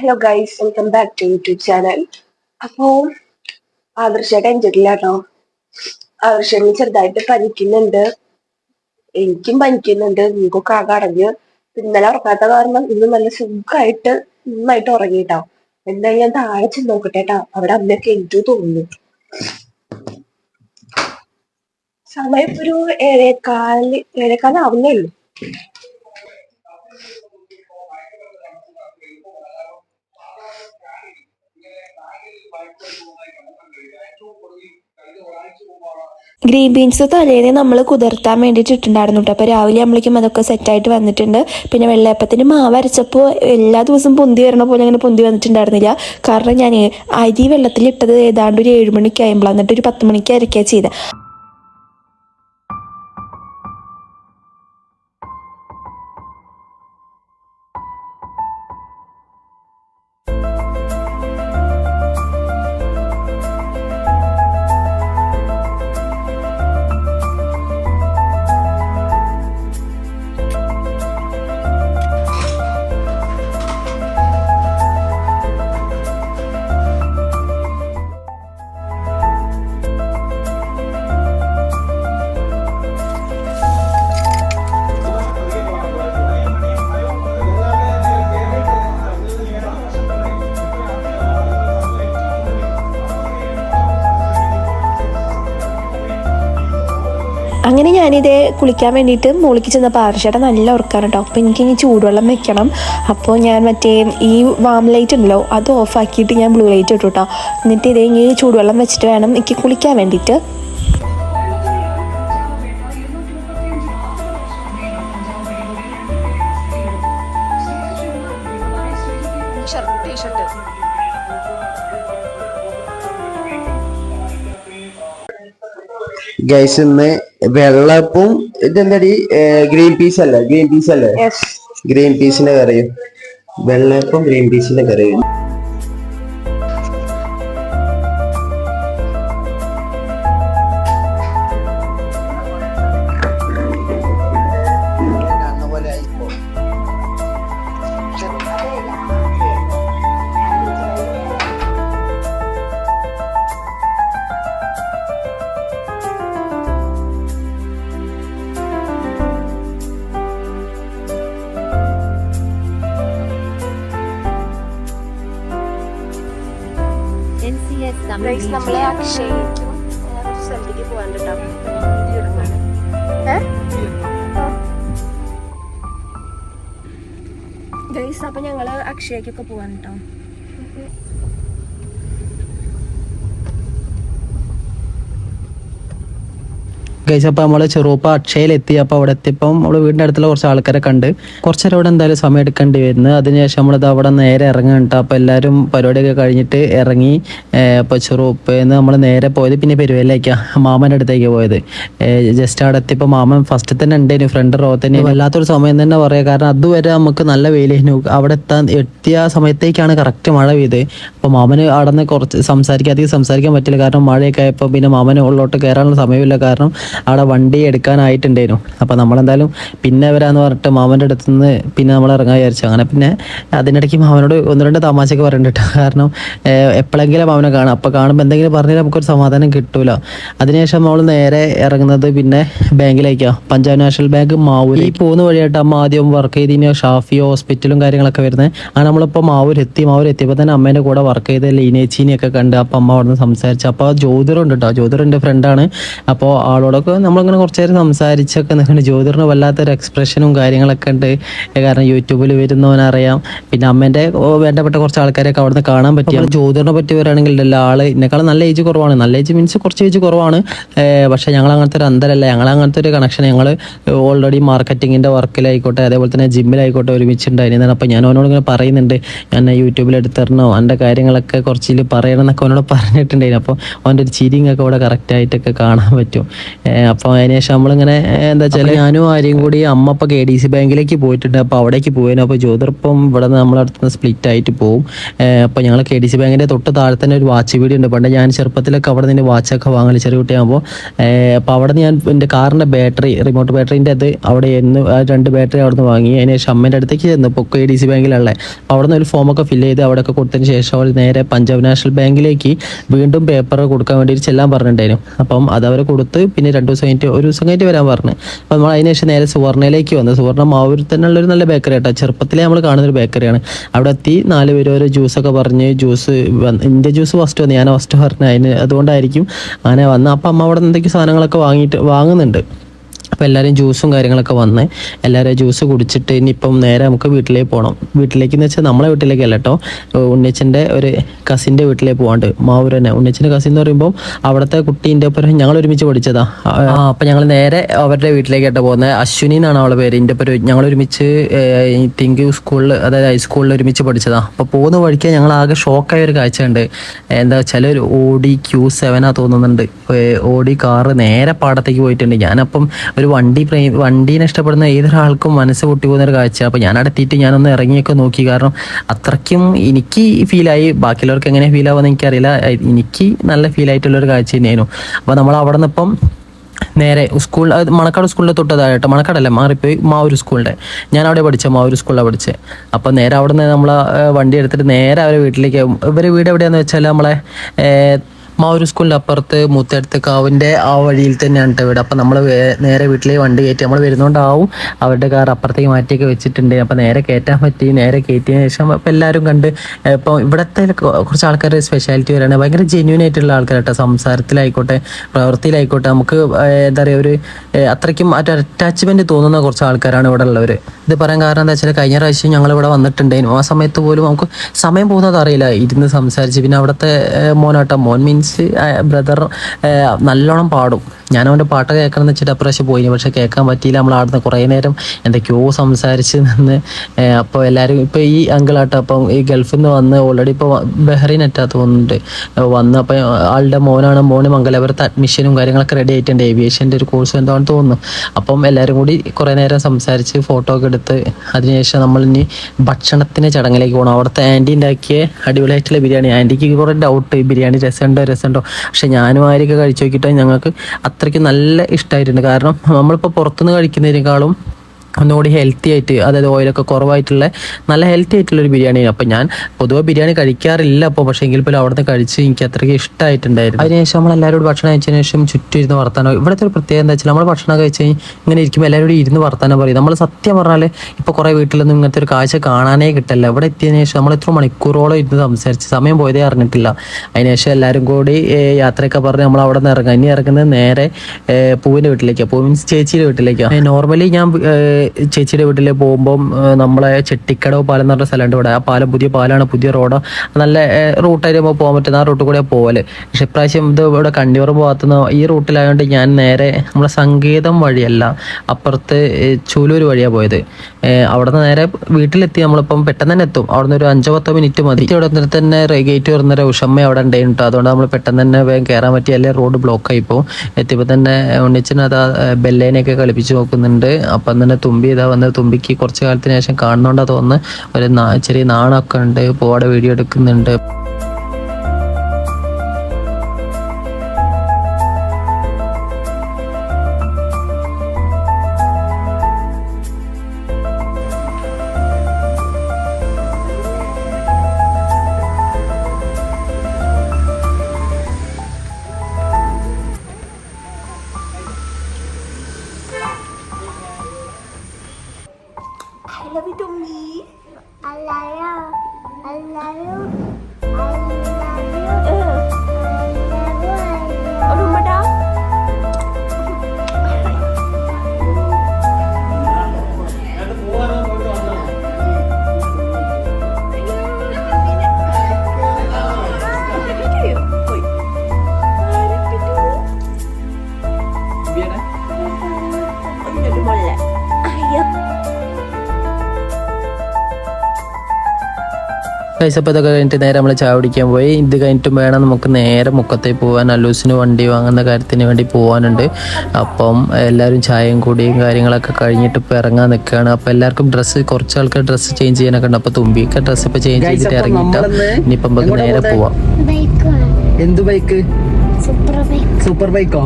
Hello guys welcome back to YouTube channel അപ്പോ ആദർശേട്ടൻ എഞ്ചിട്ടില്ല കേട്ടോ. ആദർശേട്ടന് ചെറുതായിട്ട് പനിക്കുന്നുണ്ട്. എനിക്കും പനിക്കുന്നുണ്ട്. നിങ്ങൾക്കൊക്കെ ആകെ അടഞ്ഞ് ഇന്നലെ ഉറക്കാത്ത കാരണം ഇന്ന് നല്ല സുഖമായിട്ട് നന്നായിട്ട് ഉറങ്ങിട്ടോ. എന്തായാലും ഞാൻ താഴെ ചെന്ന് നോക്കട്ടെ കേട്ടോ. അവിടെ അമ്മയൊക്കെ എനിക്ക് തോന്നുന്നു. സമയം ഒരു ഏഴേക്കാൽ ഏഴേക്കാലാവുന്നേ ഉള്ളൂ. ഗ്രീൻ ബീൻസ് തലേന്ന് നമ്മൾ കുതിർത്താൻ വേണ്ടിയിട്ട് ഇട്ടുണ്ടായിരുന്നു കേട്ടോ. അപ്പോൾ രാവിലെ നമ്മളേക്കും അതൊക്കെ സെറ്റായിട്ട് വന്നിട്ടുണ്ട്. പിന്നെ വെള്ളയപ്പത്തിന് മാവ് അരച്ചപ്പോൾ എല്ലാ ദിവസവും പൊന്തി വരണ പോലെ അങ്ങനെ പൊന്തി വന്നിട്ടുണ്ടായിരുന്നില്ല. കാരണം ഞാൻ അരി വെള്ളത്തിൽ ഇട്ടത് ഏതാണ്ട് ഒരു ഏഴ് മണിക്ക് ആയപ്പോൾ എന്നിട്ട് ഒരു പത്ത് മണിക്ക് അരക്കുക ചെയ്തത്. കുളിക്കാൻ വേണ്ടിയിട്ട് മുകളിലേക്ക് ചെന്നപ്പോൾ ആർച്ചേട്ടൻ നല്ല ഉറക്കാണ് കേട്ടോ. അപ്പോൾ എനിക്ക് ഇനി ചൂടുവെള്ളം വെക്കണം. അപ്പോൾ ഞാൻ മറ്റേ ഈ വാം ലൈറ്റ് ഉണ്ടല്ലോ അത് ഓഫാക്കിയിട്ട് ഞാൻ ബ്ലൂ ലൈറ്റ് ഇട്ടു കേട്ടോ. എന്നിട്ട് ഇതേ ഇനി ചൂടുവെള്ളം വെച്ചിട്ട് വേണം എനിക്ക് കുളിക്കാൻ വേണ്ടിയിട്ട്. ഗൈസ് ഇന്ന് വെള്ളപ്പും ഇതെന്താടി? ഗ്രീൻ പീസ് അല്ല? ഗ്രീൻ പീസ് അല്ലേ? ഗ്രീൻ പീസിന്റെ കറിയും. വെള്ളയപ്പം ഗ്രീൻ പീസിന്റെ കറിയും. ഗൈസ് അപ്പൊ ഞങ്ങൾ അക്ഷയക്കൊക്കെ പോവാൻ കേട്ടോ ഗൈസ് അപ്പോൾ നമ്മൾ ചെറുപ്പ അക്ഷയയിലെത്തി അപ്പോൾ അവിടെ എത്തിയപ്പം നമ്മൾ വീടിന്റെ അടുത്തുള്ള കുറച്ച് ആൾക്കാരെ കണ്ട്. കുറച്ചേരം അവിടെ എന്തായാലും സമയം എടുക്കേണ്ടി വരുന്നു. അതിനുശേഷം നമ്മളിത് അവിടെ നേരെ ഇറങ്ങുന്നുണ്ട് അപ്പോൾ എല്ലാവരും പരിപാടിയൊക്കെ കഴിഞ്ഞിട്ട് ഇറങ്ങി അപ്പോൾ ചെറുപ്പേന്ന് നമ്മൾ നേരെ പോയത് പിന്നെ പെരുവേലേക്കാണ് മാമന്റെ അടുത്തേക്ക് പോയത്. ജസ്റ്റ് അവിടെ എത്തിയപ്പോൾ മാമൻ ഫസ്റ്റ് തന്നെ ഉണ്ടായിരുന്നു ഫ്രണ്ട് റോ തന്നെ. വല്ലാത്തൊരു സമയം തന്നെ പറയാം. കാരണം അതുവരെ നമുക്ക് നല്ല വെയിലായിരുന്നു അവിടെ എത്താൻ എത്തിയ സമയത്തേക്കാണ് കറക്റ്റ് മഴ പെയ്ത്. അപ്പോൾ മാമന് അവിടെ നിന്ന് കുറച്ച് സംസാരിക്കാൻ അധികം സംസാരിക്കാൻ പറ്റില്ല. കാരണം മഴയൊക്കെ ആയപ്പോൾ പിന്നെ മാമന് ഉള്ളോട്ട് കയറാനുള്ള സമയമില്ല. കാരണം അവിടെ വണ്ടി എടുക്കാനായിട്ടുണ്ടായിരുന്നു. അപ്പോൾ നമ്മളെന്തായാലും പിന്നെ വരാമെന്ന് പറഞ്ഞിട്ട് മാമന്റെ അടുത്ത് നിന്ന് പിന്നെ നമ്മൾ ഇറങ്ങാൻ വിചാരിച്ചു. അങ്ങനെ പിന്നെ അതിനിടയ്ക്ക് മാമനോട് ഒന്ന് രണ്ട് തമാശയൊക്കെ പറയുന്നുണ്ട് കാരണം എപ്പോഴെങ്കിലും മാമനെ കാണാം. അപ്പോൾ കാണുമ്പോൾ എന്തെങ്കിലും പറഞ്ഞാൽ നമുക്കൊരു സമാധാനം കിട്ടൂല. അതിനുശേഷം നമ്മൾ നേരെ ഇറങ്ങുന്നത് പിന്നെ ബാങ്കിലേക്കാണ് പഞ്ചാബ് നാഷണൽ ബാങ്ക് മാവൂരി. പോകുന്ന വഴിയായിട്ട് അമ്മ ആദ്യം വർക്ക് ചെയ്തിന്. ഷാഫി ഹോസ്പിറ്റലും കാര്യങ്ങളൊക്കെ വരുന്നത് അങ്ങനെ നമ്മളിപ്പോൾ മാവൂർ എത്തി മാവൂർ എത്തിയപ്പോൾ തന്നെ അമ്മേന്റെ കൂടെ വർക്ക് ചെയ്ത ലീനേച്ചീനെയൊക്കെ കണ്ട് അപ്പോൾ അമ്മ അവിടെ നിന്ന് സംസാരിച്ചു അപ്പോൾ ജ്യോതിറുണ്ട് കേട്ടോ ജ്യോതിർ എന്റെ ഫ്രണ്ടാണ് അപ്പോൾ ആളോടൊക്കെ നമ്മളിങ്ങനെ കുറച്ച് നേരം സംസാരിച്ചൊക്കെ നിൽക്കുന്നുണ്ട് ജ്യോതിറിന് വല്ലാത്തൊരു എക്സ്പ്രഷനും കാര്യങ്ങളൊക്കെ ഉണ്ട്. കാരണം യൂട്യൂബിൽ വരുന്നവനറിയാം. പിന്നെ അമ്മേന്റെ വേണ്ടപ്പെട്ട കുറച്ച് ആൾക്കാരൊക്കെ അവിടുന്ന് കാണാൻ പറ്റിയ ജ്യോതിറിനെ പറ്റി വരികയാണെങ്കിൽ ഉണ്ടല്ലോ ആൾ എന്നെക്കാളും നല്ല ഏജ് കുറവാണ്. നല്ല ഏജ് മീൻസ് കുറച്ച് ഏജ് കുറവാണ്. പക്ഷേ ഞങ്ങൾ അങ്ങനത്തെ ഒരു അന്തരല്ല. ഞങ്ങൾ അങ്ങനത്തെ ഒരു കണക്ഷൻ ഞങ്ങൾ ഓൾറെഡി മാർക്കറ്റിങ്ങിന്റെ വർക്കിലായിക്കോട്ടെ അതേപോലെ തന്നെ ജിമ്മിലായിക്കോട്ടെ ഒരുമിച്ചുണ്ടായിരുന്നതാണ് അപ്പോൾ ഞാൻ അവനോട് ഇങ്ങനെ പറയുന്നുണ്ട്. ഞാൻ യൂട്യൂബിൽ എടുത്തിരണോ എന്റെ കാര്യങ്ങളൊക്കെ കുറച്ചിൽ പറയണം എന്നൊക്കെ അവനോട് പറഞ്ഞിട്ടുണ്ടായിരുന്നു. അപ്പോൾ അവന്റെ ഒരു ചിരിങ്ങൊക്കെ അവിടെ കറക്റ്റായിട്ടൊക്കെ കാണാൻ പറ്റും. അപ്പോൾ അതിന് ശേഷം നമ്മളിങ്ങനെ എന്താ വെച്ചാൽ ഞാനും ആരെയും കൂടി അമ്മ ഇപ്പോൾ കെ ഡി സി ബാങ്കിലേക്ക് പോയിട്ടുണ്ട്. അപ്പോൾ അവിടേക്ക് പോയിരുന്നു അപ്പോൾ ജ്യോതിർപ്പം ഇവിടെ നിന്ന് നമ്മളടുത്ത് സ്പ്ലിറ്റ് ആയിട്ട് പോകും അപ്പോൾ ഞങ്ങൾ കെ ഡി സി ബാങ്കിന്റെ തൊട്ട് താഴെ തന്നെ ഒരു വാച്ച് വീഡിയോ ഉണ്ട്. പണ്ട് ഞാൻ ചെറുപ്പത്തിലൊക്കെ അവിടെ നിന്ന് വാച്ചൊക്കെ വാങ്ങൽ ചെറിയ കുട്ടിയാകുമ്പോൾ അപ്പോൾ അവിടെ നിന്ന് ഞാൻ എന്റെ കാറിന്റെ ബാറ്ററി റിമോട്ട് ബാറ്ററിന്റെ അത് അവിടെ എന്ന് ആ രണ്ട് ബാറ്ററി അവിടെ നിന്ന് വാങ്ങി. അതിന് ശേഷം അമ്മേന്റെ അടുത്തേക്ക് ചെന്നു. ഇപ്പോൾ കെ ഡി സി ബാങ്കിലുള്ള അപ്പോൾ അവിടെ നിന്ന് ഒരു ഫോമൊക്കെ ഫില്ല് ചെയ്ത് അവിടെയൊക്കെ കൊടുത്തതിന് ശേഷം അവർ നേരെ പഞ്ചാബ് നാഷണൽ ബാങ്കിലേക്ക് വീണ്ടും പേപ്പർ കൊടുക്കാൻ വേണ്ടി ചെല്ലാൻ പറഞ്ഞിട്ടുണ്ടായിരുന്നു. അപ്പം അത് അവർ കൊടുത്ത് പിന്നെ രണ്ട് ദിവസം കഴിഞ്ഞിട്ട് ഒരു ദിവസം കഴിഞ്ഞിട്ട് വരാൻ പറഞ്ഞു. അപ്പോൾ നമ്മൾ അതിന് ശേഷം നേരെ സുവർണയിലേക്ക് വന്നു. സുവർണ മാവൂരിൽ തന്നെയുള്ള ഒരു നല്ല ബേക്കറി കേട്ടോ ചെറുപ്പത്തിലേ നമ്മൾ കാണുന്ന ഒരു ബേക്കറിയാണ് അവിടെ എത്തി നാല് പേര് ഓരോ ജ്യൂസൊക്കെ പറഞ്ഞ് ജ്യൂസ് ഇന്ത്യ ജ്യൂസ് ഫസ്റ്റ് വന്നു. ഞാൻ ഫസ്റ്റ് പറഞ്ഞു അതിന് അതുകൊണ്ടായിരിക്കും അങ്ങനെ വന്ന് അപ്പം അമ്മ അവിടെ എന്തൊക്കെ സാധനങ്ങളൊക്കെ വാങ്ങിയിട്ട് വാങ്ങുന്നുണ്ട്. അപ്പോൾ എല്ലാവരും ജ്യൂസും കാര്യങ്ങളൊക്കെ വന്ന് എല്ലാവരും ജ്യൂസ് കുടിച്ചിട്ട് ഇനിയിപ്പം നേരെ നമുക്ക് വീട്ടിലേക്ക് പോകണം വീട്ടിലേക്ക് എന്ന് വെച്ചാൽ നമ്മളെ വീട്ടിലേക്കല്ല കേട്ടോ ഉണ്ണിച്ചന്റെ ഒരു കസിന്റെ വീട്ടിലേക്ക് പോകാണ്ട് മാവൂർ തന്നെ. ഉണ്ണിച്ചന്റെ കസിൻ എന്ന് പറയുമ്പോൾ അവിടുത്തെ കുട്ടീന്റെ ഒപ്പം ഞങ്ങൾ ഒരുമിച്ച് പഠിച്ചതാ. അപ്പം ഞങ്ങൾ നേരെ അവരുടെ വീട്ടിലേക്കായിട്ട് പോകുന്നത് അശ്വിനി എന്നാണ് അവളെ പേര്. എന്റെ ഒപ്പം ഞങ്ങൾ ഒരുമിച്ച് തിങ്ക് സ്കൂളിൽ അതായത് ഹൈസ്കൂളിൽ ഒരുമിച്ച് പഠിച്ചതാ. അപ്പോൾ പോകുന്ന വഴിക്ക് ഞങ്ങൾ ആകെ ഷോക്കായ ഒരു കാഴ്ചയുണ്ട്. എന്താ വെച്ചാൽ ഒരു ഓടി ക്യൂ സെവനാ തോന്നുന്നുണ്ട്. ഓടി കാറ് നേരെ പാടത്തേക്ക് പോയിട്ടുണ്ട്. ഞാനപ്പം ഒരു വണ്ടി പ്രേ വണ്ടീനെ ഇഷ്ടപ്പെടുന്ന ഏതൊരാൾക്കും മനസ്സ് പൊട്ടി പോകുന്ന ഒരു കാഴ്ച അപ്പോൾ ഞാൻ അടുത്തിട്ട് ഞാനൊന്ന് ഇറങ്ങിയൊക്കെ നോക്കി. കാരണം അത്രയ്ക്കും എനിക്ക് ഫീലായി ബാക്കിയുള്ളവർക്ക് എങ്ങനെ ഫീൽ ആവുമെന്ന് എനിക്കറിയില്ല. എനിക്ക് നല്ല ഫീൽ ആയിട്ടുള്ള ഒരു കാഴ്ച തന്നെയായിരുന്നു. അപ്പോൾ നമ്മൾ അവിടെ നിന്നിപ്പം നേരെ സ്കൂൾ മണക്കാട് സ്കൂളിന്റെ തൊട്ടതായിട്ട് മണക്കാടല്ല? മാറിപ്പോയി മാവൂർ സ്കൂളിന്റെ. ഞാൻ അവിടെ പഠിച്ച മാവൂർ സ്കൂളിലാണ് പഠിച്ചത് അപ്പോൾ നേരെ അവിടെ നിന്ന് നമ്മൾ വണ്ടി എടുത്തിട്ട് നേരെ അവരെ വീട്ടിലേക്ക് ഇവരെ വീട് എവിടെയാണെന്ന് വെച്ചാൽ നമ്മളെ മാവൂർ സ്കൂളിന്റെ അപ്പുറത്ത് മൂത്തടുത്ത് കാവിന്റെ ആ വഴിയിൽ തന്നെയാണ് കേട്ടോ വീട്. അപ്പോൾ നമ്മൾ നേരെ വീട്ടിലേക്ക് വണ്ടി കയറ്റി നമ്മൾ വരുന്നോണ്ടാവും അവരുടെ കാർ അപ്പുറത്തേക്ക് മാറ്റിയൊക്കെ വെച്ചിട്ടുണ്ട്. അപ്പോൾ നേരെ കയറ്റാൻ പറ്റി നേരെ കയറ്റിയതിന് ശേഷം അപ്പോൾ എല്ലാവരും കണ്ട് ഇപ്പോൾ ഇവിടുത്തെ കുറച്ച് ആൾക്കാരുടെ സ്പെഷ്യാലിറ്റി വരാണ്. ഭയങ്കര ജെന്യൂൻ ആയിട്ടുള്ള ആൾക്കാരട്ടോ സംസാരത്തിലായിക്കോട്ടെ പ്രവൃത്തിയിലായിക്കോട്ടെ നമുക്ക് എന്താ പറയുക ഒരു അത്രയ്ക്കും ഒരു അറ്റാച്ച്മെന്റ് തോന്നുന്ന കുറച്ച് ആൾക്കാരാണ് ഇവിടെ ഉള്ളവർ ഇത് പറയാൻ കാരണം എന്താ വെച്ചാൽ കഴിഞ്ഞ പ്രാവശ്യം ഞങ്ങൾ ഇവിടെ വന്നിട്ടുണ്ടായിരുന്നു ആ സമയത്ത് പോലും നമുക്ക് സമയം പോകുന്നത് അറിയില്ല. ഇരുന്ന് സംസാരിച്ച്. പിന്നെ അവിടുത്തെ മോനാട്ടം മോൻ മീൻസ് ബ്രദർ നല്ലോണം പാടും. ഞാൻ അവന്റെ പാട്ട് കേൾക്കണം എന്ന് വെച്ചിട്ട് അപ്രാവശ്യം പോയി പക്ഷേ കേൾക്കാൻ പറ്റിയില്ല. നമ്മൾ അവിടുന്ന് കുറേ നേരം എന്തൊക്കെയോ സംസാരിച്ച് നിന്ന് അപ്പോൾ എല്ലാവരും ഇപ്പോൾ ഈ അങ്കിളാട്ടോ അപ്പം ഈ ഗൾഫിൽ നിന്ന് വന്ന് ഓൾറെഡി ഇപ്പോൾ ബഹ്റൈൻ അറ്റാ തോന്നുന്നുണ്ട് വന്ന് അപ്പം ആളുടെ മോനാണ് മോന് മംഗലാപുരത്ത് അഡ്മിഷനും കാര്യങ്ങളൊക്കെ റെഡി ആയിട്ടുണ്ട്. ഏവിയേഷന്റെ ഒരു കോഴ്സ് എന്താണെന്ന് തോന്നുന്നു. അപ്പം എല്ലാവരും കൂടി കുറേ നേരം സംസാരിച്ച് ഫോട്ടോ ഒക്കെ എടുത്ത് അതിനുശേഷം നമ്മൾ ഇനി ഭക്ഷണത്തിന് ചടങ്ങിലേക്ക് പോകണം അവിടുത്തെ ആന്റി ഉണ്ടാക്കിയ അടിപൊളിയായിട്ടുള്ള ബിരിയാണി. ആന്റിക്ക് കുറേ ഡൗട്ട് ബിരിയാണി രസമുണ്ടോ രസമുണ്ടോ? പക്ഷെ ഞാനും ആരൊക്കെ കഴിച്ചു നോക്കിയിട്ട് ഞങ്ങൾക്ക് അത്രയ്ക്ക് നല്ല ഇഷ്ടമായിട്ടുണ്ട് കാരണം നമ്മളിപ്പോൾ പുറത്തുനിന്ന് കഴിക്കുന്നതിനേക്കാളും ഒന്നുകൂടി ഹെൽത്തി ആയിട്ട് അതായത് ഓയിലൊക്കെ കുറവായിട്ടുള്ള നല്ല ഹെൽത്തി ആയിട്ടുള്ള ഒരു ബിരിയാണിയാണ് അപ്പം ഞാൻ പൊതുവെ ബിരിയാണി കഴിക്കാറില്ല അപ്പോൾ പക്ഷേ എങ്കിൽ പോലും അവിടുന്ന് കഴിച്ച് എനിക്ക് അത്രയ്ക്ക് ഇഷ്ടമായിട്ടുണ്ടായിരുന്നു അതിനുശേഷം നമ്മൾ എല്ലാവരോടും ഭക്ഷണം കഴിച്ചതിന് ശേഷം ചുറ്റും ഇരുന്ന് വർത്താനോ ഇവിടുത്തെ ഒരു പ്രത്യേകത എന്താ വെച്ചാൽ നമ്മൾ ഭക്ഷണം കഴിച്ച് ഇങ്ങനെ ഇരിക്കുമ്പോൾ എല്ലാവരോടും ഇരുന്ന് വർത്താനം പറയും. നമ്മൾ സത്യം പറഞ്ഞാൽ ഇപ്പോൾ കുറേ വീട്ടിലൊന്നും ഇങ്ങനത്തെ ഒരു കാഴ്ച കാണാനേ കിട്ടില്ല. ഇവിടെ എത്തിയതിന് ശേഷം നമ്മൾ എത്ര മണിക്കൂറോളം ഇരുന്ന് സംസാരിച്ച് സമയം പോയതേ അറിഞ്ഞിട്ടില്ല. അതിനുശേഷം എല്ലാവരും കൂടി യാത്രയൊക്കെ പറഞ്ഞ് നമ്മൾ അവിടെ നിന്ന് ഇറങ്ങുക. ഇനി ഇറങ്ങുന്നത് നേരെ പൂവിന്റെ വീട്ടിലേക്കാണ് പൂവിന്റെ ചേച്ചിയുടെ വീട്ടിലേക്കാണ് നോർമലി ഞാൻ ചേച്ചിയുടെ വീട്ടിൽ പോകുമ്പം നമ്മളെ ചെട്ടിക്കടവ് പാലം എന്ന് പറഞ്ഞ സ്ഥലമുണ്ട് ഇവിടെ. ആ പാലം പുതിയ പാലമാണ് പുതിയ റോഡ്. നല്ല റൂട്ടായിട്ട് പോകാൻ പറ്റുന്ന ആ റൂട്ടിൽ കൂടെ പോകൽ പക്ഷെ ഇപ്രാവശ്യം ഇത് ഇവിടെ കണ്ടിയൂർ ഭാഗത്തുനിന്ന് ഈ റൂട്ടിലായതുകൊണ്ട് ഞാൻ നേരെ നമ്മളെ സംഗീതം വഴിയല്ല അപ്പുറത്ത് ചൂലൂർ വഴിയാണ് പോയത്. അവിടെ നിന്ന് നേരെ വീട്ടിലെത്തി നമ്മളിപ്പം പെട്ടെന്ന് തന്നെ എത്തും. അവിടെ നിന്ന് ഒരു അഞ്ചോ പത്തോ മിനിറ്റ് മതി. ഇവിടെ തന്നെ ഗേറ്റ് വരുന്നൊരു ഉഷമ്മ അവിടെ ഉണ്ടായിരുന്നു അതുകൊണ്ട് നമ്മൾ പെട്ടെന്ന് തന്നെ വേഗം കയറാൻ പറ്റി. അല്ലെങ്കിൽ റോഡ് ബ്ലോക്ക് പോകും എത്തിയപ്പോൾ തന്നെ ഉണ്ണിച്ചനത് ബെല്ലേനെയൊക്കെ കളിപ്പിച്ച് നോക്കുന്നുണ്ട്. അപ്പം തന്നെ തുമ്പി ഇതാ വന്ന് തുമ്പിക്ക് കുറച്ച് കാലത്തിന് ശേഷം കാണുന്നോണ്ടാ തോന്നുന്നു. ഒരു ചെറിയ നാണൊക്കെ ഉണ്ട്. പോടെ വീഡിയോ എടുക്കുന്നുണ്ട്. പൈസ അപ്പോൾ ഇതൊക്കെ കഴിഞ്ഞിട്ട് നേരെ നമ്മൾ ചാവടിക്കാൻ കുടിക്കാൻ പോയി. ഇത് കഴിഞ്ഞിട്ടും വേണം നമുക്ക് നേരെ മുക്കത്തേ പോകാൻ അല്ലൂസിന് വണ്ടി വാങ്ങുന്ന കാര്യത്തിന് വേണ്ടി പോകാനുണ്ട് അപ്പം എല്ലാവരും ചായയും കൂടിയും കാര്യങ്ങളൊക്കെ കഴിഞ്ഞിട്ട് ഇപ്പോൾ ഇറങ്ങാൻ നിൽക്കുകയാണ്. അപ്പോൾ എല്ലാവർക്കും ഡ്രസ്സ് കുറച്ച് ആൾക്കാർ ഡ്രസ്സ് ചേഞ്ച് ചെയ്യാനൊക്കെ ഉണ്ട്. അപ്പോൾ തുമ്പിയൊക്കെ ഡ്രസ്സ് ഇപ്പോൾ ചേഞ്ച് ചെയ്തിട്ട് ഇറങ്ങിയിട്ട് ഇനിയിപ്പം നമുക്ക് നേരെ പോവാം. എന്ത് ബൈക്ക് സൂപ്പർ ബൈക്ക് സൂപ്പർ ബൈക്കോ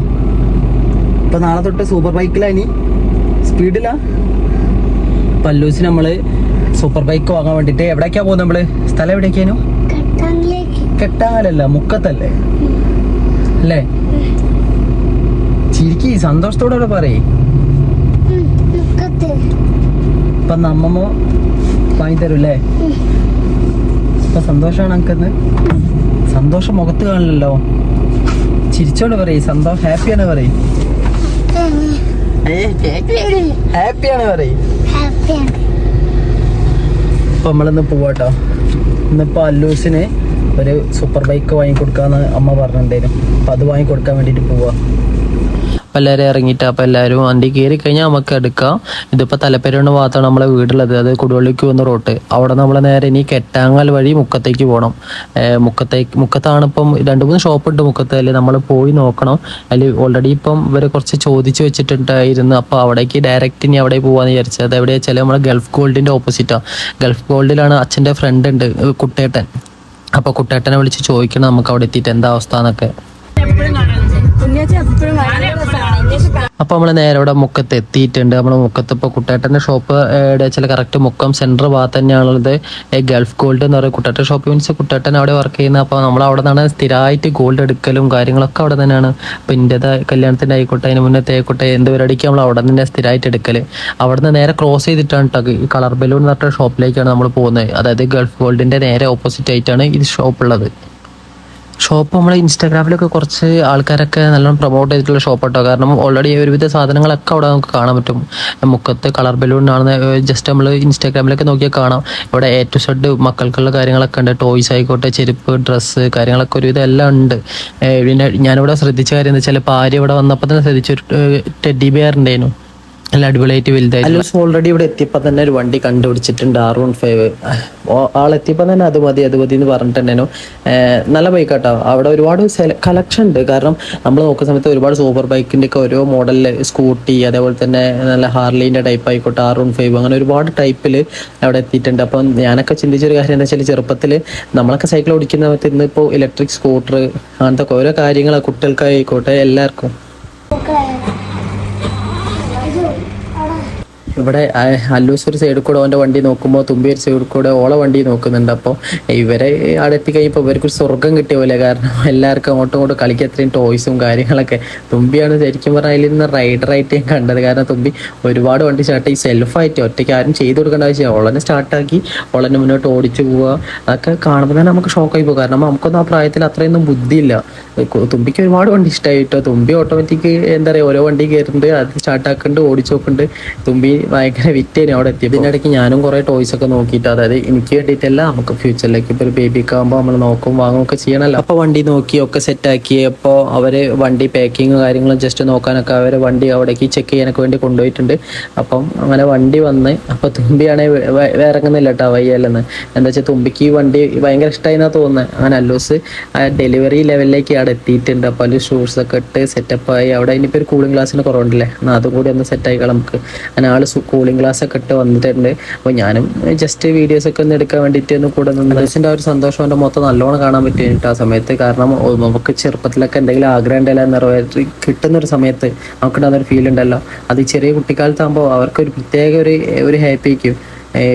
ഇപ്പൊ നാളെ തൊട്ട് സൂപ്പർ ബൈക്കിലാ ഇനി. സ്പീഡിലാ പല്ലൂസിന് നമ്മൾ സൂപ്പർ ബൈക്ക് വാങ്ങാൻ വേണ്ടിട്ട് എവിടേക്കാ പോകുന്നത് നമ്മൾ? സ്ഥലം എവിടേക്കാനു കെട്ടാലല്ല കെട്ടാങ്ങലല്ല മുക്കത്തല്ലേ? അല്ലേ? ചിരിക്കി സന്തോഷത്തോടെ അവിടെ പറയേ ഇപ്പൊ നമ്മമ്മ വാങ്ങി തരൂല്ലേ? ഇപ്പൊ സന്തോഷമാണ് നമുക്കെന്ന് സന്തോഷം മുഖത്ത് കാണില്ലല്ലോ. ചിരിച്ചോണ്ട് പറയ് സന്തോഷം ഹാപ്പിയാണ് പറയും. ഹാപ്പിയാണ് പറയും. ഹാപ്പിയാണ്. അപ്പൊ നമ്മളിന്ന് പോവാട്ടോ. ഇന്നിപ്പോ അല്ലൂസിന് ഒരു സൂപ്പർ ബൈക്ക് വാങ്ങി കൊടുക്കാന്ന് അമ്മ പറഞ്ഞിട്ടുണ്ടായിരുന്നു. അപ്പൊ അത് വാങ്ങിക്കൊടുക്കാൻ വേണ്ടിട്ട് പോവാ. അപ്പം എല്ലാവരും ഇറങ്ങിയിട്ട് അപ്പോൾ എല്ലാവരും വണ്ടി കയറി കഴിഞ്ഞാൽ നമുക്ക് എടുക്കാം. ഇതിപ്പോൾ തലപ്പെരുന്ന ഭാഗത്താണ് നമ്മളെ വീടുള്ളത്. അത് കുടുവള്ളിക്ക് വന്ന റോട്ട്. അവിടെ നമ്മൾ നേരെ ഇനി കെട്ടാങ്ങൽ വഴി മുക്കത്തേക്ക് പോകണം മുക്കത്തേക്ക് മുക്കത്താണ് ഇപ്പം രണ്ട് മൂന്ന് ഷോപ്പ് ഉണ്ട് മുക്കത്ത്. അതിൽ നമ്മൾ പോയി നോക്കണം. അതിൽ ഓൾറെഡി ഇപ്പം ഇവരെ കുറച്ച് ചോദിച്ചു വെച്ചിട്ടുണ്ടായിരുന്നു. അപ്പോൾ അവിടേക്ക് ഡയറക്റ്റ് ഇനി അവിടെ പോകാമെന്ന് വിചാരിച്ചത് അത് എവിടെയാ വെച്ചാൽ നമ്മളെ ഗൾഫ് ഗോൾഡിന്റെ ഓപ്പോസിറ്റാണ് ഗൾഫ് ഗോൾഡിലാണ് അച്ഛന്റെ ഫ്രണ്ട് ഉണ്ട് കുട്ടേട്ടൻ. അപ്പോൾ കുട്ടേട്ടനെ വിളിച്ച് ചോദിക്കണം നമുക്ക് അവിടെ എത്തിയിട്ട് എന്താ അവസ്ഥ എന്നൊക്കെ. അപ്പൊ നമ്മൾ നേരെ അവിടെ മുക്കത്ത് എത്തിയിട്ടുണ്ട്. നമ്മൾ മുക്കത്ത് ഇപ്പോൾ കുട്ടേട്ടന്റെ ഷോപ്പ് ചില കറക്റ്റ് മുക്കം സെന്റർ ഭാഗത്ത് തന്നെയാണുള്ളത്. ഗൾഫ് ഗോൾഡ് എന്ന് പറയുന്നത് കുട്ടേട്ടൻ ഷോപ്പ് മീൻസ് കുട്ടേട്ടൻ അവിടെ വർക്ക് ചെയ്യുന്നത് അപ്പോൾ നമ്മൾ അവിടെ നിന്നാണ് സ്ഥിരമായിട്ട് ഗോൾഡ് എടുക്കലും കാര്യങ്ങളൊക്കെ അവിടെ തന്നെയാണ്. അപ്പോൾ ഇന്ത്യത്തെ കല്യാണത്തിന്റെ ആയിക്കോട്ടെ അതിന് മുന്നേ തേക്കോട്ടെ എന്ത് പരിപാടിക്ക് നമ്മൾ അവിടെ നിന്ന് സ്ഥിരമായിട്ട് എടുക്കൽ അവിടെ നിന്ന് നേരെ ക്രോസ് ചെയ്തിട്ടാണ് കേട്ടോ ഈ കളർ ബലൂൺ എന്ന് പറഞ്ഞ ഷോപ്പിലേക്കാണ് നമ്മൾ പോകുന്നത്. അതായത് ഗൾഫ് ഗോൾഡിന്റെ നേരെ ഓപ്പോസിറ്റ് ആയിട്ടാണ് ഈ ഷോപ്പ് ഉള്ളത്. ഷോപ്പ് നമ്മൾ ഇൻസ്റ്റാഗ്രാമിലൊക്കെ കുറച്ച് ആൾക്കാരൊക്കെ നല്ലോണം പ്രൊമോട്ട് ചെയ്തിട്ടുള്ള ഷോപ്പ് കേട്ടോ കാരണം ഓൾറെഡി ഒരുവിധ സാധനങ്ങളൊക്കെ അവിടെ നമുക്ക് കാണാൻ പറ്റും. മുഖത്ത് കളർ ബലൂൺ ആണ് ജസ്റ്റ് നമ്മൾ ഇൻസ്റ്റാഗ്രാമിലൊക്കെ നോക്കിയാൽ കാണാം. ഇവിടെ എ ടു സെഡ് മക്കൾക്കുള്ള കാര്യങ്ങളൊക്കെ ഉണ്ട്. ടോയ്സ് ആയിക്കോട്ടെ ചെരുപ്പ് ഡ്രസ്സ് കാര്യങ്ങളൊക്കെ ഒരുവിധം എല്ലാം ഉണ്ട്. പിന്നെ ഞാനിവിടെ ശ്രദ്ധിച്ച കാര്യം എന്താ വെച്ചാൽ ഭാര്യ ഇവിടെ വന്നപ്പോൾ തന്നെ ശ്രദ്ധിച്ചൊരു ടെഡി ബിയർ ഉണ്ടായിരുന്നു. നല്ല അടിപൊളിയായിട്ട് വലുതായിട്ട് ഓൾറെഡി ഇവിടെ എത്തിയപ്പോൾ തന്നെ ഒരു വണ്ടി കണ്ടുപിടിച്ചിട്ടുണ്ട് ആർ വൺ ഫൈവ് ആളെത്തിയപ്പോൾ തന്നെ അത് മതി അത് മതി എന്ന് പറഞ്ഞിട്ട് ഏഹ് നല്ല ബൈക്ക് കേട്ടോ അവിടെ ഒരുപാട് കളക്ഷൻ ഉണ്ട്. കാരണം നമ്മൾ നോക്കുന്ന സമയത്ത് ഒരുപാട് സൂപ്പർ ബൈക്കിന്റെ ഒക്കെ ഓരോ മോഡലിൽ സ്കൂട്ടി അതേപോലെ തന്നെ നല്ല ഹാർലിന്റെ ടൈപ്പ് ആയിക്കോട്ടെ ആർ വൺ ഫൈവ് അങ്ങനെ ഒരുപാട് ടൈപ്പിൽ അവിടെ എത്തിയിട്ടുണ്ട്. അപ്പം ഞാനൊക്കെ ചിന്തിച്ചൊരു കാര്യം എന്താ വെച്ചാൽ ചെറുപ്പത്തിൽ നമ്മളൊക്കെ സൈക്കിൾ ഓടിക്കുന്ന സമയത്ത് ഇന്നിപ്പോൾ ഇലക്ട്രിക് സ്കൂട്ടർ അങ്ങനത്തെ ഓരോ കാര്യങ്ങൾ കുട്ടികൾക്കായിക്കോട്ടെ എല്ലാവർക്കും. ഇവിടെ അല്ലൂസ് സൈഡിൽ കൂടെ ഓന്റെ വണ്ടി നോക്കുമ്പോൾ തുമ്പി ഒരു സൈഡിൽ കൂടെ ഓളെ വണ്ടി നോക്കുന്നുണ്ട്. അപ്പോൾ ഇവരെ അവിടെ എത്തിക്കഴിഞ്ഞപ്പോൾ ഇവർക്ക് ഒരു സ്വർഗം കിട്ടിയ പോലെ. കാരണം എല്ലാവർക്കും അങ്ങോട്ടും ഇങ്ങോട്ടും കളിക്കാൻ അത്രയും ടോയ്സും കാര്യങ്ങളൊക്കെ. തുമ്പിയാണ് ശരിക്കും പറഞ്ഞാൽ അതിൽ നിന്ന് റൈഡറായിട്ട് ഞാൻ കണ്ടത്. കാരണം തുമ്പി ഒരുപാട് വണ്ടി സ്റ്റാർട്ട് ഈ സെൽഫായിട്ട് ഒറ്റയ്ക്ക് ആരും ചെയ്തു കൊടുക്കേണ്ട ആവശ്യമില്ല. ഓളനെ സ്റ്റാർട്ടാക്കി ഓളനെ മുന്നോട്ട് ഓടിച്ചു പോവുക. അതൊക്കെ കാണുമ്പോൾ തന്നെ നമുക്ക് ഷോക്കായി പോകും. കാരണം നമുക്കൊന്നും ആ പ്രായത്തിൽ അത്രയൊന്നും ബുദ്ധിയില്ല. തുമ്പിക്ക് ഒരുപാട് വണ്ടി ഇഷ്ടമായിട്ടോ തുമ്പി ഓട്ടോമാറ്റിക് എന്താ പറയുക ഓരോ വണ്ടി കയറുന്നുണ്ട് അത് സ്റ്റാർട്ടാക്കുന്നുണ്ട് ഓടിച്ചു നോക്കുന്നുണ്ട് തുമ്പി ഭയങ്കര വിറ്റേന് അവിടെ എത്തി ഇതിന്റെ ഇടയ്ക്ക് ഞാനും കുറേ ടോയ്സ് ഒക്കെ നോക്കിയിട്ട് അതായത് എനിക്ക് വേണ്ടിയിട്ടല്ല നമുക്ക് ഫ്യൂച്ചറിലേക്ക് ഇപ്പോൾ ഒരു ബേബിക്ക് ആകുമ്പോൾ നമ്മൾ നോക്കും വാങ്ങും ഒക്കെ ചെയ്യണമല്ലോ അപ്പോൾ വണ്ടി നോക്കി ഒക്കെ സെറ്റാക്കി അപ്പോൾ അവർ വണ്ടി പാക്കിങ് കാര്യങ്ങളും ജസ്റ്റ് നോക്കാനൊക്കെ അവരെ വണ്ടി അവിടേക്ക് ചെക്ക് ചെയ്യാനൊക്കെ വേണ്ടി കൊണ്ടുപോയിട്ടുണ്ട്. അപ്പം അങ്ങനെ വണ്ടി വന്ന് അപ്പോൾ തുമ്പിയാണെ ഇറങ്ങുന്നില്ല കേട്ടോ വയ്യല്ലെന്ന് എന്താ വെച്ചാൽ തുമ്പിക്ക് ഈ വണ്ടി ഭയങ്കര ഇഷ്ടമായി എന്നാ തോന്നുന്നത് അങ്ങനെ അല്ലൂസ് ആ ഡെലിവറി ലെവലിലേക്ക് അവിടെ എത്തിയിട്ടുണ്ട്. അപ്പോൾ അതിൽ ഷൂസ് ഒക്കെ ഇട്ട് സെറ്റപ്പ് ആയി. അവിടെ ഇനിയിപ്പോൾ ഒരു കൂളിംഗ് ഗ്ലാസ്സിന് കുറവുണ്ടല്ലേ? എന്നാൽ അതും കൂടി ഒന്ന് സെറ്റ് ആയിക്കളാം നമുക്ക്. അങ്ങനെ കൂളിംഗ് ഗ്ലാസ് ഒക്കെ ഇട്ട് വന്നിട്ടുണ്ട്. അപ്പോൾ ഞാനും ജസ്റ്റ് വീഡിയോസ് ഒക്കെ ഒന്ന് എടുക്കാൻ വേണ്ടിയിട്ട് ഒന്ന് കൂടെ നിന്ന് ഒരു സന്തോഷം എന്റെ മൊത്തം നല്ലോണം കാണാൻ പറ്റിയിട്ട് ആ സമയത്ത്. കാരണം നമുക്ക് ചെറുപ്പത്തിലൊക്കെ എന്തെങ്കിലും ആഗ്രഹം ഉണ്ടല്ലോ നിറവേറ്റി കിട്ടുന്ന ഒരു സമയത്ത് നമുക്കുണ്ടാകുന്ന ഒരു ഫീൽ ഉണ്ടല്ലോ. അത് ചെറിയ കുട്ടിക്കാലത്താകുമ്പോൾ അവർക്കൊരു പ്രത്യേക ഒരു ഒരു ഹാപ്പിക്കും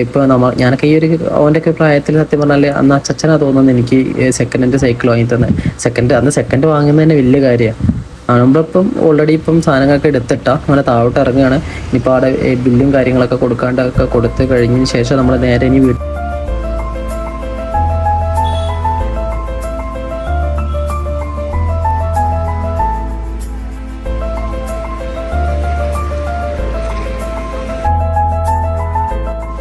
ഇപ്പൊ നമ്മ ഞാനൊക്കെ ഈ ഒരു ഓന്റെ ഒക്കെ പ്രായത്തിൽ സത്യം പറഞ്ഞാൽ അന്ന് അച്ഛനാ തോന്നുന്നത് എനിക്ക് സെക്കൻഡ് ഹാൻഡ് സൈക്കിൾ വാങ്ങി തന്നെ സെക്കൻഡ് അന്ന് സെക്കൻഡ് വാങ്ങുന്നത് തന്നെ വലിയ കാര്യമാണ് നമ്മളിപ്പം ഓൾറെഡി ഇപ്പം സാധനങ്ങളൊക്കെ എടുത്തിട്ട. അങ്ങനെ താഴോട്ട് ഇറങ്ങുകയാണ്. ഇനിയിപ്പോൾ അവിടെ ബില്ലും കാര്യങ്ങളൊക്കെ കൊടുക്കാണ്ടൊക്കെ കൊടുത്ത് കഴിഞ്ഞതിന് ശേഷം നമ്മൾ നേരെ ഇനി വീട്ടിൽ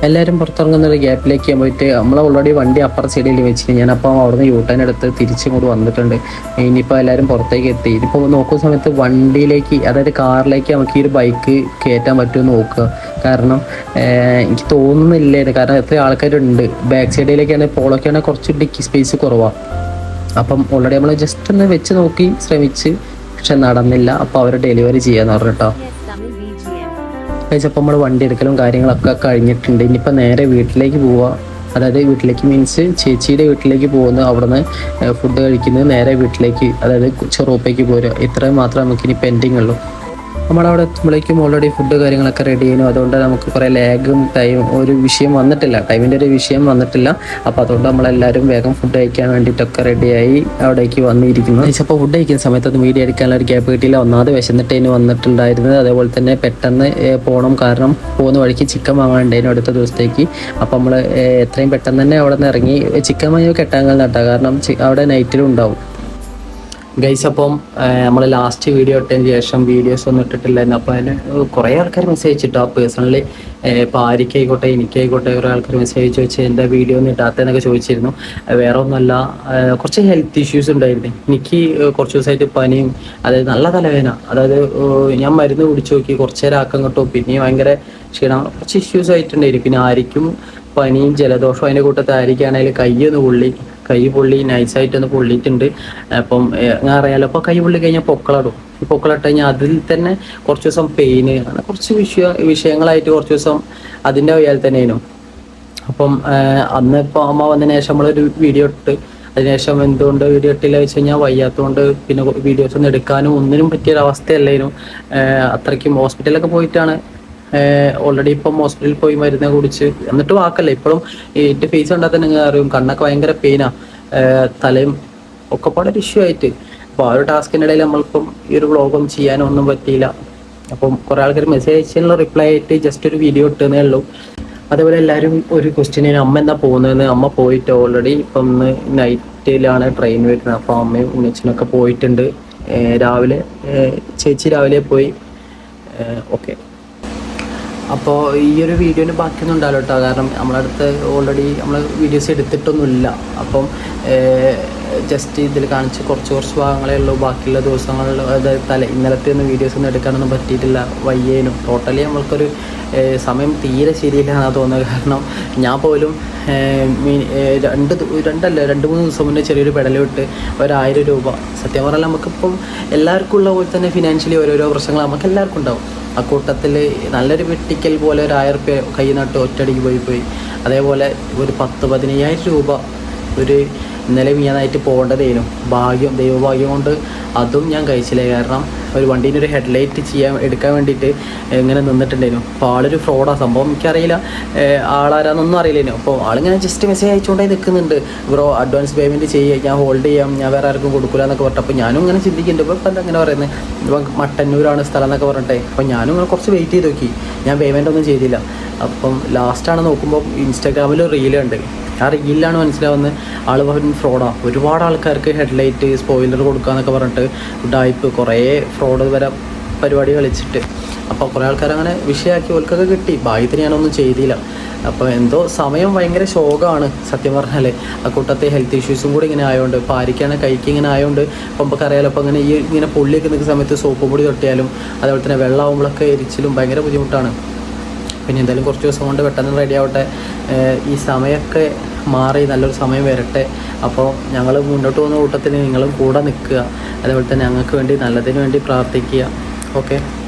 എല്ലാവരും പുറത്തിറങ്ങുന്ന ഒരു ഗ്യാപ്പിലേക്ക് പോയിട്ട് നമ്മൾ ഓൾറെഡി വണ്ടി അപ്പർ സൈഡിൽ വെച്ചിട്ട് ഞാൻ അപ്പം അവിടുന്ന് യൂട്ടേൺ എടുത്ത് തിരിച്ചിങ്ങോട്ട് വന്നിട്ടുണ്ട്. ഇനിയിപ്പോൾ എല്ലാവരും പുറത്തേക്ക് എത്തി. ഇനിയിപ്പോൾ നോക്കുന്ന സമയത്ത് വണ്ടിയിലേക്ക് അതായത് കാറിലേക്ക് നമുക്ക് ഈ ഒരു ബൈക്ക് കയറ്റാൻ പറ്റുമെന്ന് നോക്കുക. കാരണം എനിക്ക് തോന്നുന്നില്ലായിരുന്നു കാരണം എത്ര ആൾക്കാരുണ്ട്. ബാക്ക് സൈഡിലേക്കാണ് പോളൊക്കെയാണെങ്കിൽ കുറച്ച് ഡിക്കി സ്പേസ് കുറവാണ് അപ്പം ഓൾറെഡി നമ്മൾ ജസ്റ്റ് ഒന്ന് വെച്ച് നോക്കി ശ്രമിച്ച്. പക്ഷെ നടന്നില്ല. അപ്പോൾ അവർ ഡെലിവറി ചെയ്യാന്ന് പറഞ്ഞിട്ടോ കഴിച്ചപ്പോൾ നമ്മൾ വണ്ടി എടുക്കലും കാര്യങ്ങളൊക്കെ കഴിഞ്ഞിട്ടുണ്ട്. ഇനിയിപ്പോൾ നേരെ വീട്ടിലേക്ക് പോവുക അതായത് വീട്ടിലേക്ക് മീൻസ് ചേച്ചിയുടെ വീട്ടിലേക്ക് പോകുന്നു അവിടുന്ന് ഫുഡ് കഴിക്കുന്നത് നേരെ വീട്ടിലേക്ക് അതായത് ചെറുപ്പേക്ക് പോരുക. ഇത്രയും മാത്രമേ നമുക്ക് ഇനി പെൻഡിങ് ഉള്ളൂ. നമ്മളവിടെ എത്തുമ്പോഴേക്കും ഓൾറെഡി ഫുഡ് കാര്യങ്ങളൊക്കെ റെഡി ചെയ്യുന്നു. അതുകൊണ്ട് നമുക്ക് കുറേ ലാഗും ടൈം ഒരു വിഷയം വന്നിട്ടില്ല. ടൈമിന്റെ ഒരു വിഷയം വന്നിട്ടില്ല. അപ്പോൾ അതുകൊണ്ട് നമ്മളെല്ലാവരും വേഗം ഫുഡ് കഴിക്കാൻ വേണ്ടിയിട്ടൊക്കെ റെഡിയായി അവിടേക്ക് വന്നിരിക്കുന്നു. അപ്പോൾ ഫുഡ് കഴിക്കുന്ന സമയത്ത് അത് വീഡിയോ എടുക്കാനുള്ള ഒരു ഗ്യാപ്പ് കിട്ടിയില്ല. ഒന്നാമത് വിശന്നിട്ടേന് വന്നിട്ടുണ്ടായിരുന്നത്. അതേപോലെ തന്നെ പെട്ടെന്ന് പോകണം കാരണം പോകുന്ന വഴിക്ക് ചിക്കൻ വാങ്ങാണ്ടേനു അടുത്ത ദിവസത്തേക്ക്. അപ്പോൾ നമ്മൾ എത്രയും പെട്ടെന്ന് തന്നെ അവിടെ നിന്ന് ഇറങ്ങി ചിക്കൻ വാങ്ങിയൊക്കെ കെട്ടാങ്ങൾ നട്ടാ കാരണം അവിടെ നൈറ്റിലും ഉണ്ടാവും. ഗൈസ് അപ്പം നമ്മൾ ലാസ്റ്റ് വീഡിയോ ഇട്ടതിന് ശേഷം വീഡിയോസ് ഒന്നും ഇട്ടിട്ടില്ലായിരുന്നു. അപ്പോൾ അതിന് കുറേ ആൾക്കാർ മെസ്സേജ് അയച്ചിട്ടോ പേഴ്സണലി ഇപ്പോൾ ആരിക്കായിക്കോട്ടെ എനിക്കായിക്കോട്ടെ കുറേ ആൾക്കാർ മെസ്സേജ് വെച്ച് എന്റെ വീഡിയോ ഒന്നും ഇടാത്തതെന്നൊക്കെ ചോദിച്ചിരുന്നു. വേറെ ഒന്നുമല്ല കുറച്ച് ഹെൽത്ത് ഇഷ്യൂസ് ഉണ്ടായിരുന്നു. എനിക്ക് കുറച്ച് ദിവസമായിട്ട് പനിയും അതായത് നല്ല തലവേദന അതായത് ഞാൻ മരുന്ന് കുടിച്ചു നോക്കി കുറച്ച് നേരം ആക്കം കിട്ടും. പിന്നെ ഭയങ്കര ക്ഷീണം കുറച്ച് ഇഷ്യൂസ് ആയിട്ടുണ്ടായിരുന്നു. പിന്നെ ആരിക്കും പനിയും ജലദോഷവും അതിന്റെ കൂട്ടത്തിൽ ആരിക്കാണെങ്കിൽ കൈയൊന്ന് പൊള്ളി. കൈ പൊള്ളി നൈസായിട്ടൊന്ന് പൊള്ളിയിട്ടുണ്ട്. അപ്പം അറിയാലോ അപ്പോൾ കൈ പൊള്ളി കഴിഞ്ഞാൽ പൊക്കളടും പൊക്കളിട്ട് കഴിഞ്ഞാൽ അതിൽ തന്നെ കുറച്ച് ദിവസം പെയിന് അങ്ങനെ കുറച്ച് വിഷയ വിഷയങ്ങളായിട്ട് കുറച്ച് ദിവസം അതിന്റെ വയ്യാൽ തന്നെയായിരുന്നു. അപ്പം അന്ന് ഇപ്പോൾ അമ്മ വന്നതിന് ശേഷം നമ്മളൊരു വീഡിയോ ഇട്ട് അതിനുശേഷം എന്തുകൊണ്ട് വീഡിയോ ഇട്ടില്ല വെച്ച് കഴിഞ്ഞാൽ വയ്യാത്തതുകൊണ്ട് പിന്നെ വീഡിയോസ് ഒന്നും എടുക്കാനും ഒന്നിനും പറ്റിയൊരവസ്ഥയല്ലായിരുന്നു. അത്രയ്ക്കും ഹോസ്പിറ്റലൊക്കെ പോയിട്ടാണ് ഓൾറെഡി ഇപ്പം ഹോസ്പിറ്റലിൽ പോയി മരുന്ന് കുടിച്ച് എന്നിട്ട് വാക്കല്ല? ഇപ്പോഴും എന്റെ ഫേസ് കണ്ടാൽ തന്നെ നിങ്ങൾ അറിയും. കണ്ണൊക്കെ ഭയങ്കര പെയിനാ തലയും ഒക്കെ പാടെ ഒരു ഇഷ്യൂ ആയിട്ട്. അപ്പോൾ ആ ഒരു ടാസ്കിന്റെ ഇടയിൽ നമ്മളിപ്പം ഈ ഒരു വ്ളോഗും ചെയ്യാനോ ഒന്നും പറ്റിയില്ല. അപ്പം കുറേ ആൾക്കാർ മെസ്സേജ് അയച്ചുള്ള റിപ്ലൈ ആയിട്ട് ജസ്റ്റ് ഒരു വീഡിയോ ഇട്ടുന്നേ ഉള്ളൂ. അതേപോലെ എല്ലാവരും ഒരു ക്വസ്റ്റ്യനിന് അമ്മ എന്താ പോകുന്നതെന്ന്? അമ്മ പോയിട്ട് ഓൾറെഡി ഇപ്പം ഇന്ന് നൈറ്റിലാണ് ട്രെയിൻ വരുന്നത്. അപ്പോൾ അമ്മയും ഉണ്ണിച്ചനൊക്കെ പോയിട്ടുണ്ട്. രാവിലെ ചേച്ചി രാവിലെ പോയി. ഓക്കെ അപ്പോൾ ഈ ഒരു വീഡിയോന് ബാക്കിയൊന്നും ഉണ്ടാവില്ല കേട്ടോ. കാരണം നമ്മളടുത്ത് ഓൾറെഡി നമ്മൾ വീഡിയോസ് എടുത്തിട്ടൊന്നുമില്ല. അപ്പം ജസ്റ്റ് ഇതിൽ കാണിച്ച് കുറച്ച് കുറച്ച് ഭാഗങ്ങളേ ഉള്ളൂ. ബാക്കിയുള്ള ദിവസങ്ങളിൽ അതായത് തല ഇന്നലത്തെ ഒന്നും വീഡിയോസ് ഒന്നും എടുക്കാനൊന്നും പറ്റിയിട്ടില്ല. വയ്യേനും. ടോട്ടലി നമ്മൾക്കൊരു സമയം തീരെ ശരിയില്ല എന്നാണ് തോന്നുന്നത്. കാരണം ഞാൻ പോലും രണ്ട് രണ്ടല്ല രണ്ട് മൂന്ന് ദിവസം മുന്നേ ചെറിയൊരു പെടൽ വിട്ട് ഒരായിരം രൂപ. സത്യം പറഞ്ഞാൽ നമുക്കിപ്പം എല്ലാവർക്കും ഉള്ള പോലെ തന്നെ ഫിനാൻഷ്യലി ഓരോരോ പ്രശ്നങ്ങൾ നമുക്ക് എല്ലാവർക്കും ഉണ്ടാവും. ആ കൂട്ടത്തിൽ നല്ലൊരു വെട്ടിക്കൽ പോലെ ഒരു ആയിരം റുപ്യ കൈ നട്ട് ഒറ്റയടിക്ക് പോയി പോയി. അതേപോലെ ഒരു പത്ത് പതിനയ്യായിരം രൂപ ഒരു ഇന്നലെ മീനായിട്ട് പോകേണ്ടതേനും. ഭാഗ്യം ദൈവഭാഗ്യം കൊണ്ട് അതും ഞാൻ കഴിച്ചില്ല. കാരണം ഒരു വണ്ടീന്റെ ഒരു ഹെഡ്ലൈറ്റ് ചെയ്യാൻ എടുക്കാൻ വേണ്ടിയിട്ട് ഇങ്ങനെ നിന്നിട്ടുണ്ടായിരുന്നു. അപ്പോൾ ആളൊരു ഫ്രോഡാണ് സംഭവം എനിക്കറിയില്ല. ആളാരാന്നൊന്നും അറിയില്ലേനു അപ്പോൾ ആളിങ്ങനെ ജസ്റ്റ് മെസ്സേജ് അയച്ചുകൊണ്ടേ നിൽക്കുന്നുണ്ട്. ബ്രോ അഡ്വാൻസ് പേയ്മെന്റ് ചെയ്യുക ഞാൻ ഹോൾഡ് ചെയ്യാം. ഞാൻ വേറെ ആർക്കും കൊടുക്കില്ല എന്നൊക്കെ പറഞ്ഞിട്ട്. അപ്പോൾ ഞാനും ഇങ്ങനെ ചിന്തിക്കുന്നുണ്ട്. ഇപ്പോൾ ഇപ്പം അങ്ങനെ പറയുന്നത്? ഇപ്പം മട്ടന്നൂരാണ് സ്ഥലം എന്നൊക്കെ പറഞ്ഞിട്ടേ. അപ്പോൾ ഞാനും ഇങ്ങനെ കുറച്ച് വെയിറ്റ് ചെയ്ത് നോക്കി. ഞാൻ പേയ്മെന്റ് ഒന്നും ചെയ്തില്ല. അപ്പം ലാസ്റ്റാണ് നോക്കുമ്പോൾ ഇൻസ്റ്റാഗ്രാമിൽ റീലുണ്ട് ആ റീലിലാണ് മനസ്സിലാവുന്നത്. ആൾ ഫ്രോഡാണ് ഒരുപാട് ആൾക്കാർക്ക് ഹെഡ്ലൈറ്റ് സ്പോയിലർ കൊടുക്കുക എന്നൊക്കെ പറഞ്ഞിട്ട് ഡായ്പ് കുറേ ഫ്രോഡ് വരെ പരിപാടി കളിച്ചിട്ട്. അപ്പോൾ കുറേ ആൾക്കാർ അങ്ങനെ വിഷയമാക്കി. ഓൽക്കൊക്കെ കിട്ടി. ഭാഗ്യത്തിന് ഞാനൊന്നും ചെയ്തില്ല. അപ്പോൾ എന്തോ സമയം ഭയങ്കര ശോകമാണ് സത്യം പറഞ്ഞാൽ ആ കൂട്ടത്തെ ഹെൽത്ത് ഇഷ്യൂസും കൂടി ഇങ്ങനെ ആയതുകൊണ്ട് ഇപ്പോൾ ആരിക്കാണ് കൈക്ക് ഇങ്ങനെ ആയതുകൊണ്ട് ഇപ്പം നമുക്ക് അറിയാലോ അപ്പോൾ ഇങ്ങനെ ഈ ഇങ്ങനെ പൊള്ളിയൊക്കെ നിൽക്കുന്ന സമയത്ത് സോപ്പ് പൊടി തൊട്ടിയാലും അതേപോലെ തന്നെ വെള്ളമാകുമ്പോഴൊക്കെ എരിച്ചിലും ഭയങ്കര ബുദ്ധിമുട്ടാണ്. പിന്നെ എന്തായാലും കുറച്ച് ദിവസം കൊണ്ട് പെട്ടെന്ന് റെഡി ആവട്ടെ. ഈ സമയമൊക്കെ മാറി നല്ലൊരു സമയം വരട്ടെ. അപ്പോൾ ഞങ്ങൾ മുന്നോട്ട് പോകുന്ന കൂട്ടത്തിൽ നിങ്ങളും കൂടെ നിൽക്കുക. അതേപോലെ തന്നെ ഞങ്ങൾക്ക് വേണ്ടി നല്ലതിന് വേണ്ടി പ്രാർത്ഥിക്കുക. ഓക്കെ